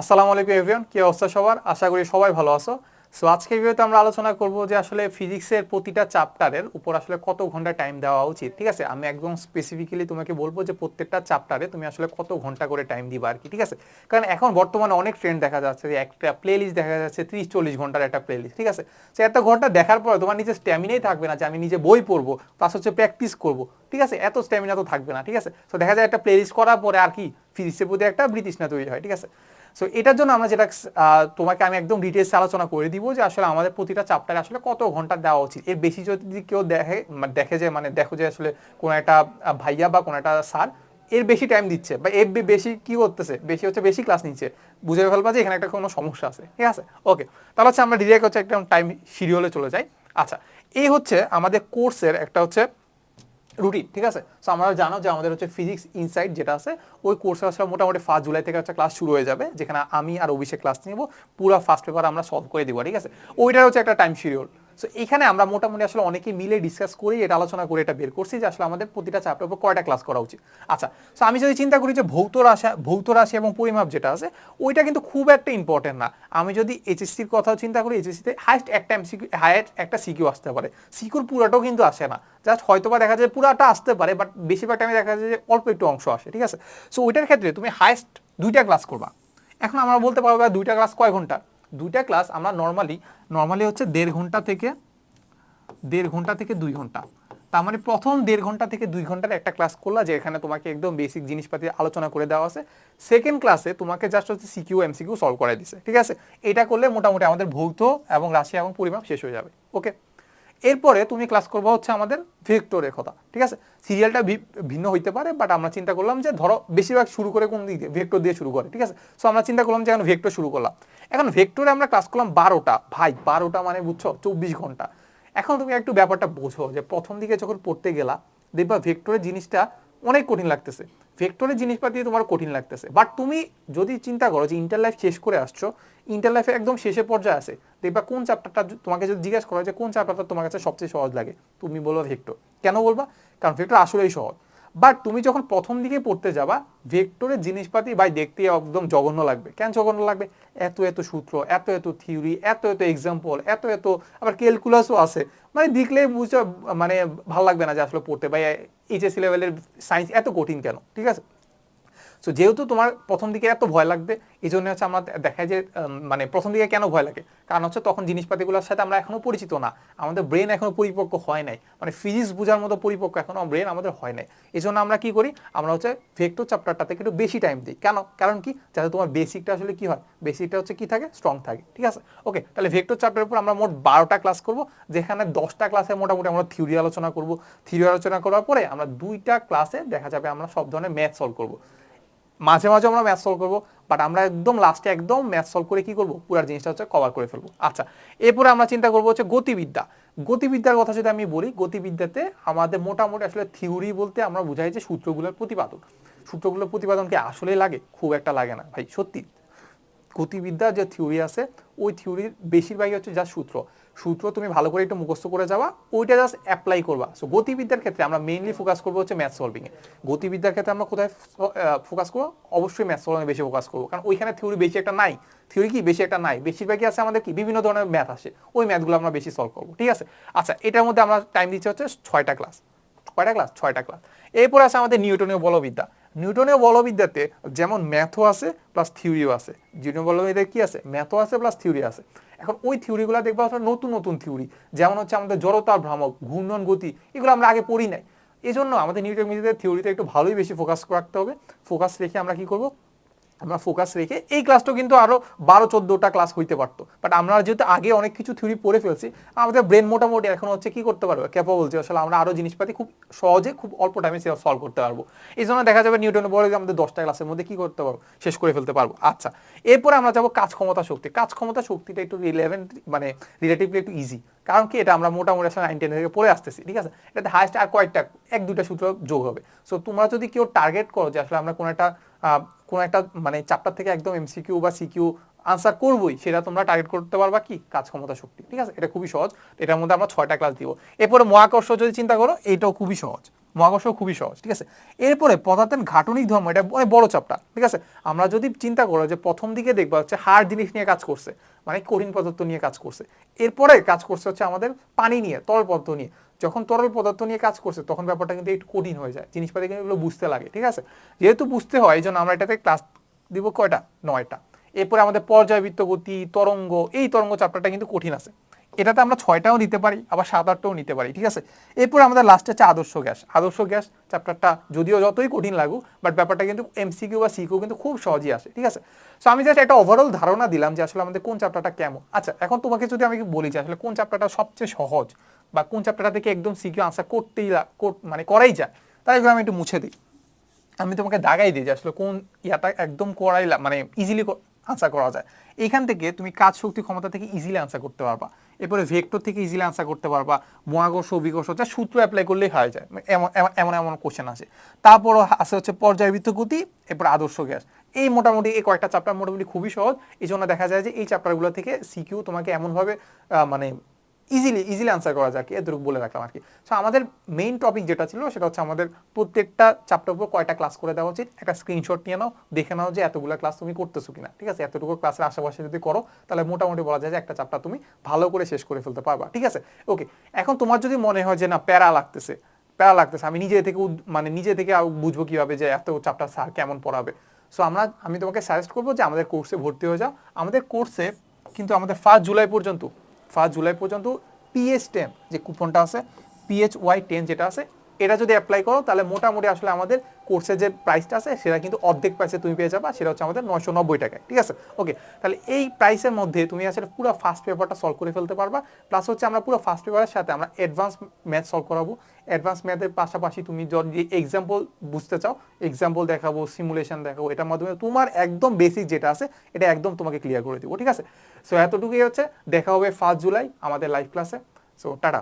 আসসালামু আলাইকুম এভরিওয়ান কি অবস্থা সবার? আশা করি সবাই ভালো আছো। সো আজকের ভিডিওতে আমরা আলোচনা করব যে আসলে ফিজিক্সের প্রতিটা চ্যাপ্টারের উপর আসলে কত ঘণ্টা টাইম দেওয়া উচিত, ঠিক আছে? আমি একদম স্পেসিফিক্যালি তোমাকে বলব যে প্রত্যেকটা চ্যাপ্টারে তুমি আসলে কত ঘণ্টা করে টাইম দিবা আর কি, ঠিক আছে? কারণ এখন বর্তমানে অনেক ট্রেন্ড দেখা যাচ্ছে যে একটা প্লে লিস্ট দেখা যাচ্ছে ত্রিশ চল্লিশ ঘণ্টার একটা প্লে লিস্ট ঠিক আছে? সে এত ঘণ্টা দেখার পরে তোমার নিজের স্ট্যামিনাই থাকবে না যে আমি নিজে বই পড়ব প্লাস হচ্ছে প্র্যাকটিস করব, ঠিক আছে? এত স্ট্যামিনা তো থাকবে না, ঠিক আছে? তো দেখা যায় একটা প্লে লিস্ট করার পরে আর কি ফিজিক্সের প্রতি একটা ব্রিটিশনা তৈরি হয়, ঠিক আছে? সো এটার জন্য আমরা যেটা তোমাকে আমি একদম ডিটেলস আলোচনা করে দিব যে আসলে আমাদের প্রতিটা চ্যাপ্টারে আসলে কত ঘণ্টা দেওয়া উচিত। এর বেশি যদি কেউ দেখে মানে দেখে যে মানে দেখো যে আসলে কোনো একটা ভাইয়া বা কোনো একটা স্যার এর বেশি টাইম দিচ্ছে বা এর বেশি কি করতেছে? বেশি হচ্ছে বেশি ক্লাস নিচ্ছে। বুঝে ফেলবা যে এখানে একটা কোনো সমস্যা আছে। ঠিক আছে? ওকে তাহলে হচ্ছে আমরা ডিরেক্ট হচ্ছে একটা টাইম শিডিউলে চলে যাই। আচ্ছা এই হচ্ছে আমাদের কোর্সের একটা হচ্ছে রুটিন ঠিক আছে? সো আমরা জানো যে আমাদের হচ্ছে ফিজিক্স ইনসাইট যেটা আছে, ওই কোর্সে আসলে মোটামুটি ফার্স্ট জুলাই থেকে একটা ক্লাস শুরু হয়ে যাবে, যেখানে আমি আর অভিষেক ক্লাস নিব, পুরো ফার্স্ট পেপার আমরা সলভ করে দিব, ঠিক আছে? ওইটার হচ্ছে একটা টাইম শিডিউল সো এখানে আমরা মোটামুটি আসলে অনেকে মিলে ডিসকাস করি এটা আলোচনা করে এটা বের করছি যে আসলে আমাদের প্রতিটা চ্যাপ্টার উপর কয়টা ক্লাস করা উচিত। আচ্ছা সো আমি যদি চিন্তা করি যে ভৌত রাশি ভৌত রাশি এবং পরিমাপ যেটা আছে, ওইটা কিন্তু খুব একটা ইম্পর্টেন্ট না। আমি যদি এইচএসসির কথাও চিন্তা করি এইচএসসিতে হাইস্ট একটা এমসিকিউ হাইস্ট একটা সিকিউ আসতে পারে। সিকিউর পুরাটাও কিন্তু আসে না। জাস্ট হয়তো বা দেখা যায় পুরাটা আসতে পারে বাট বেশিরভাগ টাইমে দেখা যায় যে অল্প একটু অংশ আসে, ঠিক আছে? সো ওইটার ক্ষেত্রে তুমি হাইস্ট দুইটা ক্লাস করবা। এখন আমরা বলতে পারব দুইটা ক্লাস কয় ঘণ্টা? দুইটা ক্লাস আমরা নর্মালি নর্মালি হচ্ছে দেড় ঘণ্টা থেকে, দেড় ঘণ্টা থেকে দুই ঘণ্টা। তার মানে প্রথম দেড় ঘণ্টা থেকে দুই ঘণ্টার একটা ক্লাস করলা যে এখানে তোমাকে একদম বেসিক জিনিসপাতি আলোচনা করে দেওয়া আছে। সেকেন্ড ক্লাসে তোমাকে জাস্ট হচ্ছে সিকিউ এম সিকিউ সলভ করে দিছে, ঠিক আছে? এটা করলে মোটামুটি আমাদের ভৌত এবং রাশি এবং পরিমাপ শেষ হয়ে যাবে ওকে এরপরে তুমি ক্লাস করব হচ্ছে আমাদের ভেক্টরের কথা, ঠিক আছে? সিরিয়ালটা ভিন্ন হইতে পারে বাট আমরা চিন্তা করলাম যে ধরো বেশিরভাগ শুরু করে কোন দিক দিয়ে? ভেক্টর দিয়ে শুরু করে, ঠিক আছে? সো আমরা চিন্তা করলাম যে এখন ভেক্টর শুরু করলাম। এখন ভেক্টরে আমরা ক্লাস করলাম বারোটা। ভাই, বারোটা মানে বুঝছ? চব্বিশ ঘণ্টা। এখন তুমি একটু ব্যাপারটা বোঝো যে প্রথম দিকে যখন পড়তে গেলা, দেখবা ভেক্টরের জিনিসটা অনেক কঠিন লাগতেছে। ভেক্টরের জিনিসপাতি তোমার কঠিন লাগতেছে। বাট তুমি যদি চিন্তা করো যে ইন্টার লাইফ শেষ করে আসছো ইন্টার লাইফে একদম শেষে পর্যায়ে আসে দেখবা কোন চ্যাপ্টারটা তোমাকে যদি জিজ্ঞাসা করা যে কোন চ্যাপ্টারটা তোমার কাছে সবচেয়ে সহজ লাগে, তুমি বলবা ভেক্টর কেন বলবা? কারণ ভেক্টর আসলেই সহজ। বাট তুমি যখন প্রথম দিকে পড়তে যাবা ভেক্টরের জিনিসপাতি ভাই দেখতে একদম জঘন্য লাগবে। কেন জঘন্য লাগবে? এত এত সূত্র, এত এত থিওরি এত এত এক্সাম্পল এত এত আবার ক্যালকুলাসও আছে। মানে দেখলে বুঝতে মানে ভালো লাগবে না যে আসলে পড়তে। ভাই এইচএসি লেভেলের সায়েন্স এত কঠিন কেন? ঠিক আছে? সো যেহেতু তোমার প্রথম দিকে এত ভয় লাগবে, এই জন্য হচ্ছে আমরা দেখায় যে মানে প্রথম দিকে কেন ভয় লাগে? কারণ হচ্ছে তখন জিনিসপাতিগুলোর সাথে আমরা এখনও পরিচিত না। আমাদের ব্রেন এখনও পরিপক্ক হয় নাই। মানে ফিজিক্স বোঝার মতো পরিপক্ক এখনও ব্রেন আমাদের হয় নাই। এই জন্য আমরা কি করি? আমরা হচ্ছে ভেক্টর চ্যাপ্টারটা থেকে একটু বেশি টাইম দিই। কেন? কারণ কি? যাতে তোমার বেসিকটা আসলে কি হয়? বেসিকটা হচ্ছে কি থাকে? স্ট্রং থাকে। ঠিক আছে? ওকে তাহলে ভেক্টর চ্যাপ্টারের উপর আমরা মোট বারোটা ক্লাস করব, যেখানে দশটা ক্লাসে মোটামুটি আমরা থিওরি আলোচনা করব। থিওরি আলোচনা করার পরে আমরা দুইটা ক্লাসে দেখা যাবে আমরা সব ধরনের ম্যাথ সলভ করব। মাঝে মাঝে আমরা ম্যাথ সলভ করব বাট আমরা একদম লাস্টে একদম ম্যাথ সলভ করে কি করব? পুরো জিনিসটা হচ্ছে কভার করে ফেলব। আচ্ছা এরপরে আমরা চিন্তা করব হচ্ছে গতিবিদ্যা। গতিবিদ্যার কথা যদি আমি বলি, গতিবিদ্যাতে আমাদের মোটামুটি আসলে থিওরি বলতে আমরা বুঝাই যে সূত্রগুলোর প্রতিপাদন সূত্রগুলোর প্রতিপাদন কি আসলেই লাগে? খুব একটা লাগে না। ভাই, সত্যি। গতিবিদ্যার যে থিওরি আছে, ওই থিওরির বেশিরভাগই হচ্ছে যা সূত্র। সূত্র তুমি ভালো করে একটু মুখস্থ করে যাওয়া ওইটা জাস্ট অ্যাপ্লাই করবা। সো গতিবিদ্যার ক্ষেত্রে আমরা মেইনলি ফোকাস করব হচ্ছে ম্যাথ সলভিংয়ে গতিবিদ্যার ক্ষেত্রে আমরা কোথায় ফোকাস করব? অবশ্যই ম্যাথ সলভিংয়ে বেশি ফোকাস করব। কারণ ওইখানে থিওরি বেশি একটা নাই। থিওরি কি? বেশি একটা নাই। বেশিরভাগই আছে আমাদের কি? বিভিন্ন ধরনের ম্যাথ আসে। ওই ম্যাথগুলো আমরা বেশি সলভ করব। ঠিক আছে? আচ্ছা এটার মধ্যে আমরা টাইম দিচ্ছি হচ্ছে ছয়টা ক্লাস কয়টা ক্লাস ছয়টা ক্লাস এরপর আছে আমাদের নিউটনীয় বলবিদ্যা। নিউটনীয় বলবিদ্যাতে যেমন ম্যাথও আছে প্লাস থিওরিও আছে। নিউটনীয় বলবিদ্যায় কি আছে? ম্যাথও আছে প্লাস থিওরি আছে। এখন ওই থিওরিগুলো দেখব হচ্ছে নতুন নতুন থিওরি যেমন হচ্ছে আমাদের জড়তা ভ্রামক, ঘূর্ণন গতি, এগুলো আমরা আগে পড়ি নাই। এই জন্য আমাদের নিউটন মিডিয়াতে থিওরিতে একটু ভালোই বেশি ফোকাস রাখতে হবে। ফোকাস রেখে আমরা কি করব? আমরা ফোকাস রেখে এই ক্লাসটাও কিন্তু আরও বারো, চোদ্দোটা ক্লাস হইতে পারতো। বাট আমরা যেহেতু আগে অনেক কিছু থিওরি পড়ে ফেলছি, আমাদের ব্রেন মোটামুটি এখন হচ্ছে কি করতে পারবে? ক্যাপাবল যে আসলে আমরা আরও জিনিসপাতি খুব সহজে, খুব অল্প টাইমে সেটা সলভ করতে পারব। এই জন্য দেখা যাবে নিউটনের বলে যে আমাদের দশটা ক্লাসের মধ্যে কি করতে পারব? শেষ করে ফেলতে পারব। আচ্ছা এরপরে আমরা যাব কাজ ক্ষমতা শক্তি। কাজ ক্ষমতা শক্তিটা একটু রিলেভেন্ট মানে রিলেটিভলি একটু ইজি কারণ কি? এটা আমরা মোটামুটি আসলে নাইন টেন থেকে পড়ে আসতেছি, ঠিক আছে? এটাতে হায়েস্ট আর কয়েকটা, এক, দুইটা সূত্র যোগ হবে। সো তোমরা যদি কেউ টার্গেট করো যে আসলে আমরা কোনো একটা কোনো একটা মানে চ্যাপ্টার থেকে একদম এমসিকিউ বা সিকিউ আনসার করবোই, সেটা তোমরা টার্গেট করতে পারবা কি? কাজ ক্ষমতা শক্তি, ঠিক আছে? এটা খুবই সহজ। এটার মধ্যে আমরা ছয়টা ক্লাস দিব। এরপরে মহাকর্ষ যদি চিন্তা করো, এইটাও খুবই সহজ। মহাকর্ষ খুবই সহজ, ঠিক আছে? এরপরে পদার্থের ঘাটনিক ধর্ম, এটা অনেক বড় চাপটা ঠিক আছে? আমরা যদি চিন্তা করো যে প্রথম দিকে দেখবা হচ্ছে হার্ড জিনিস নিয়ে কাজ করছে মানে কঠিন পদার্থ নিয়ে কাজ করছে। এরপরে কাজ করছে হচ্ছে আমাদের পানি নিয়ে, তরল পদার্থ নিয়ে। যখন তরল পদার্থ নিয়ে কাজ করছে, তখন ব্যাপারটা কিন্তু একটু কঠিন হয়ে যায়। জিনিসপাতি কিন্তু এগুলো বুঝতে লাগে, ঠিক আছে? যেহেতু বুঝতে হয়, এই জন্য আমরা এটাতে ক্লাস দিব কয়টা? নয়টা। এরপরে আমাদের পর্যায়বৃত্ত গতি, তরঙ্গ, এই তরঙ্গ চাপটাটা কিন্তু কঠিন আছে। এটাতে আমরা ছয়টাও নিতে পারি, আবার সাত আটটাও নিতে পারি, ঠিক আছে? এরপর আমাদের লাস্টে হচ্ছে আদর্শ গ্যাস। আদর্শ গ্যাস চ্যাপ্টারটা যদিও যতই কঠিন লাগুক বাট ব্যাপারটা কিন্তু এমসিকিউ বা সিকিউ কিন্তু খুব সহজেই আসে, ঠিক আছে? সো আমি জাস্ট একটা ওভারঅল ধারণা দিলাম যে আসলে আমাদের কোন চ্যাপ্টারটা কেমন। আচ্ছা এখন তোমাকে যদি আমি বলি যে আসলে কোন চ্যাপ্টারটা সবচেয়ে সহজ বা কোন চ্যাপ্টারটা থেকে একদম সিকিউ আনসার করতেই মানে করাই যায় তাই আমি একটু মুছে দিই। আমি তোমাকে দাগাই দিই যে আসলে কোন ইয়াটা একদম করাই মানে ইজিলি আনসার করা যায়। এখান থেকে তুমি কাজ শক্তি ক্ষমতা থেকে ইজিলি আনসার করতে পারবা। এরপরে ভেক্টর থেকে ইজিলি আনসার করতে পারবা। মহাকর্ষ, অভিকর্ষ, যা সূত্র অ্যাপ্লাই করলেই হয়ে যায়। মানে এমন এমন এমন কোশ্চেন আছে তারপর আছে হচ্ছে পর্যায়বৃত্ত গতি, এরপর আদর্শ গ্যাস। এই মোটামুটি এই কয়েকটা চ্যাপ্টার মোটামুটি খুবই সহজ। এই জন্য দেখা যায় যে এই চ্যাপ্টারগুলো থেকে সিকিউ তোমাকে এমনভাবে মানে ইজিলি ইজিলি আনসার করা যাক, এতটুকু বলে রাখলাম আর কি। সো আমাদের মেইন টপিক যেটা ছিল, সেটা হচ্ছে আমাদের প্রত্যেকটা চ্যাপ্টার উপর কয়টা ক্লাস করে দেওয়া উচিত। একটা স্ক্রিনশট নিয়ে নাও, দেখে নাও যে এতগুলো ক্লাস তুমি করতেছো কিনা, ঠিক আছে? এতটুকু ক্লাসের আশেপাশে যদি করো, তাহলে মোটামুটি বলা যায় যে একটা চ্যাপ্টার তুমি ভালো করে শেষ করে ফেলতে পারবা, ঠিক আছে? ওকে এখন তোমার যদি মনে হয় যে না, প্যারা লাগতেছে প্যারা লাগতেছে, আমি নিজে থেকে মানে নিজে থেকে বুঝব কীভাবে যে এত চ্যাপ্টার স্যার কেমন পড়াবে। সো আমরা, আমি তোমাকে সাজেস্ট করব যে আমাদের কোর্সে ভর্তি হয়ে যাও। আমাদের কোর্সে কিন্তু আমাদের ফার্স্ট জুলাই পর্যন্ত ফার্স্ট জুলাই পর্যন্ত পিএইচ টেন যে কুপনটা আছে পিএইচ ওয়াই টেন যেটা আছে এটা যদি অ্যাপ্লাই করো, তাহলে মোটামুটি আসলে আমাদের কোর্সের যে প্রাইসটা আছে, সেটা কিন্তু অর্ধেক প্রাইসে তুমি পেয়ে যাবা, সেটা হচ্ছে আমাদের নয়শো নব্বই টাকায়, ঠিক আছে? ওকে তাহলে এই প্রাইসের মধ্যে তুমি আসলে পুরো ফার্স্ট পেপারটা সলভ করে ফেলতে পারবা প্লাস হচ্ছে আমরা পুরো ফার্স্ট পেপারের সাথে আমরা অ্যাডভান্স ম্যাথ সলভ করাবো। অ্যাডভান্স ম্যাথের পাশাপাশি তুমি যদি এক্সাম্পল বুঝতে চাও এক্সাম্পল দেখাবো সিমুলেশন দেখাবো, এটার মাধ্যমে তোমার একদম বেসিক যেটা আছে, এটা একদম তোমাকে ক্লিয়ার করে দেবো, ঠিক আছে? সো এতটুকুই হচ্ছে, দেখা হবে ফার্স্ট জুলাই আমাদের লাইভ ক্লাসে সো টাটা।